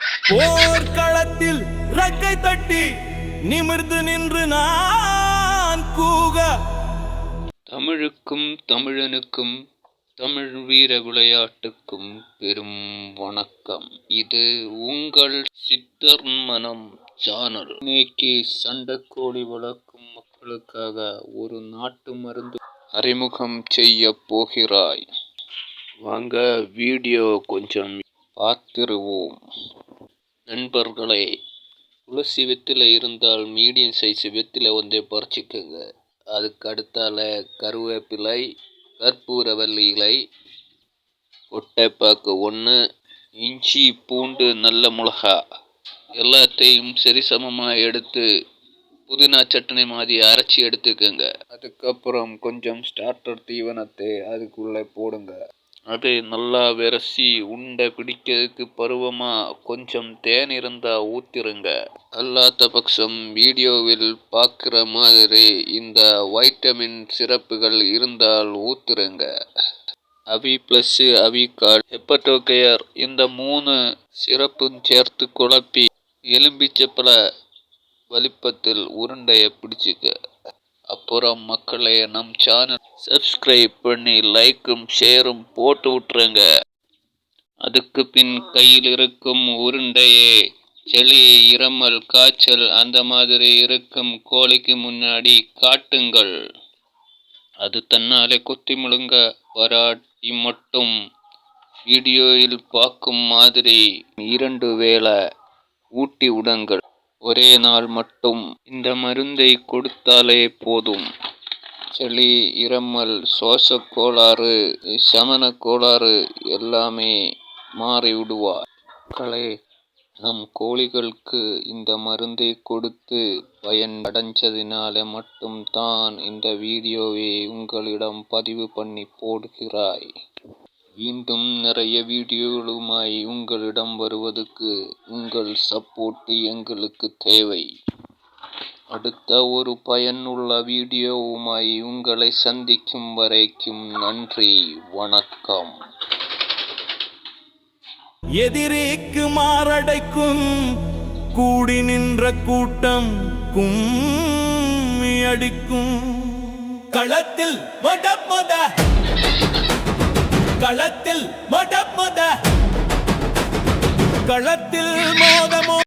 போர்க்களத்தில் ரக்கை தட்டி நிமிர்ந்து நின்று நான் கூக. தமிழுக்கும் தமிழனுக்கும் தமிழ் வீர விளையாட்டுக்கும் பெரும் வணக்கம். இது உங்கள் சித்தர் மனம் சேனல் இன்னைக்கு சண்டைக்கோழி வளர்க்கும் மக்களுக்காக ஒரு நாட்டு மருந்து அறிமுகம் செய்ய போகிறாய். வாங்க வீடியோ கொஞ்சம் பார்த்திருவோம். நண்பர்களே துளசி வெத்திலை இருந்தால் மீடியம் சைஸ் வெத்திலை வந்து பறிச்சுக்கோங்க. அதுக்கு அடுத்தால கருவேப்பிலை கற்பூரவல்லி இலை ஒட்டைப்பாக்கு ஒன்று இஞ்சி பூண்டு நல்ல மிளகா எல்லாத்தையும் சரிசமமாக எடுத்து புதினா சட்னி மாதிரி அரைச்சி எடுத்துக்கோங்க. அதுக்கப்புறம் கொஞ்சம் ஸ்டார்டர் தீவனத்தை அதுக்குள்ளே போடுங்க. அது நல்லா விரசி உண்டை பிடிக்கிறதுக்கு பருவமாக கொஞ்சம் தேன் இருந்தால் ஊற்றிருங்க அல்லாத பட்சம் வீடியோவில் பார்க்குற மாதிரி இந்த வைட்டமின் சிறப்புகள் இருந்தால் ஊற்றுருங்க அவி ப்ளஸ்ஸு அவி கார்டு ஹெப்படோகேயர் இந்த மூணு சிறப்பும் சேர்த்து குழப்பி எலும்பிச்சப்பல வலிப்பத்தில் உருண்டையை பிடிச்சிக்க. அப்புறம் மக்களே நம் சேனல் சப்ஸ்கிரைப் பண்ணி லைக்கும் ஷேரும் போட்டு விட்டுருங்க. அதுக்கு பின் கையில் இருக்கும் உருண்டையே செளி இரமல் காய்ச்சல் அந்த மாதிரி இருக்கும் கோழிக்கு முன்னாடி காட்டுங்கள். அது தன்னாலே குத்தி முழுங்க வராட்டி மட்டும். வீடியோவில் பார்க்கும் மாதிரி இரண்டு வேளை ஊட்டி விடுங்கள். ஒரே நாள் மட்டும் இந்த மருந்தை கொடுத்தாலே போதும். சளி இருமல் சுவாசக் கோளாறு சமண கோளாறு எல்லாமே மாறிவிடுவார் மக்களே நம் கோழிகளுக்கு இந்த மருந்தை கொடுத்து பயன் அடைஞ்சதினால மட்டும்தான் இந்த வீடியோவை உங்களிடம் பதிவு பண்ணி போடுகிறாய். மீண்டும் நிறைய வீடியோகளுமாய் உங்களிடம் வருவதற்கு உங்கள் சப்போர்ட் எங்களுக்கு தேவை. அடுத்த ஒரு பயனுள்ள வீடியோவுமாய் உங்களை சந்திக்கும் வரைக்கும் நன்றி வணக்கம். எதிரேக்கு மாரடைக்கும் கூடி நின்ற கூட்டம் கும்மி அடிக்கும். களத்தில் மடமத களத்தில் மடமத. களத்தில் மோதமோ